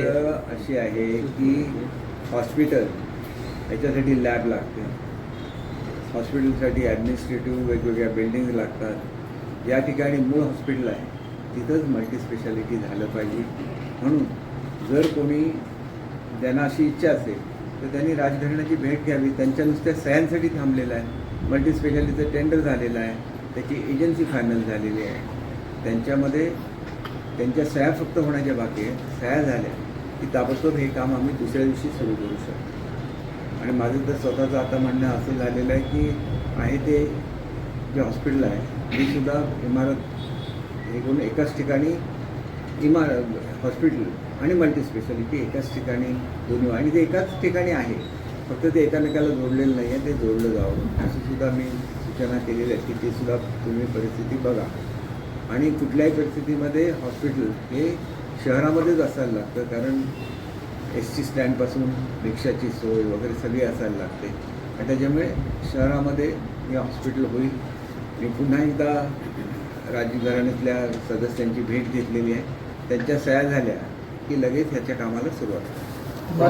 गोष्ट अशी आहे की हॉस्पिटल याच्यासाठी लॅब लागते. हॉस्पिटलसाठी ॲडमिनिस्ट्रेटिव्ह वेगवेगळ्या बिल्डिंग लागतात. या ठिकाणी मूळ हॉस्पिटल आहे. तिथंच मल्टीस्पेशालिटी झालं पाहिजे. म्हणून जर कोणी ज्यांना अशी इच्छा असेल तर त्यांनी राजघराण्याची भेट घ्यावी. त्यांच्या नुसत्या सह्यांसाठी थांबलेलं आहे. मल्टीस्पेशालिटीचं टेंडर झालेलं आहे. त्याची एजन्सी फायनल झालेली आहे. त्यांच्यामध्ये त्यांच्या सह्या फक्त होण्याच्या बाकी आहे सह्या झाल्या. की ताबडतोब हे काम आम्ही दुसऱ्या दिवशी सुरू करू शकतो. आणि माझं तर स्वतःचं आता म्हणणं असं झालेलं आहे की आहे ते जे हॉस्पिटल आहे ते सुद्धा इमारत हे करून एकाच ठिकाणी इमारत हॉस्पिटल आणि मल्टीस्पेशालिटी एकाच ठिकाणी दोन्ही आणि ते एकाच ठिकाणी आहे. फक्त ते एकामेकाला जोडलेलं नाही आहे ते जोडलं जावं. अशी सुद्धा मी सूचना केलेली आहे की ते सुद्धा तुम्ही परिस्थिती बघा. आणि कुठल्याही परिस्थितीमध्ये हॉस्पिटल हे शहरामध्येच असायला लागतं कारण एस टी स्टँडपासून रिक्षाची सोय वगैरे सगळी असायला लागते. आणि त्याच्यामुळे शहरामध्ये हे हॉस्पिटल होईल. मी पुन्हा एकदा राजघराण्यातल्या सदस्यांची भेट घेतलेली आहे. त्यांच्या सह्या झाल्या की लगेच ह्याच्या कामाला सुरुवात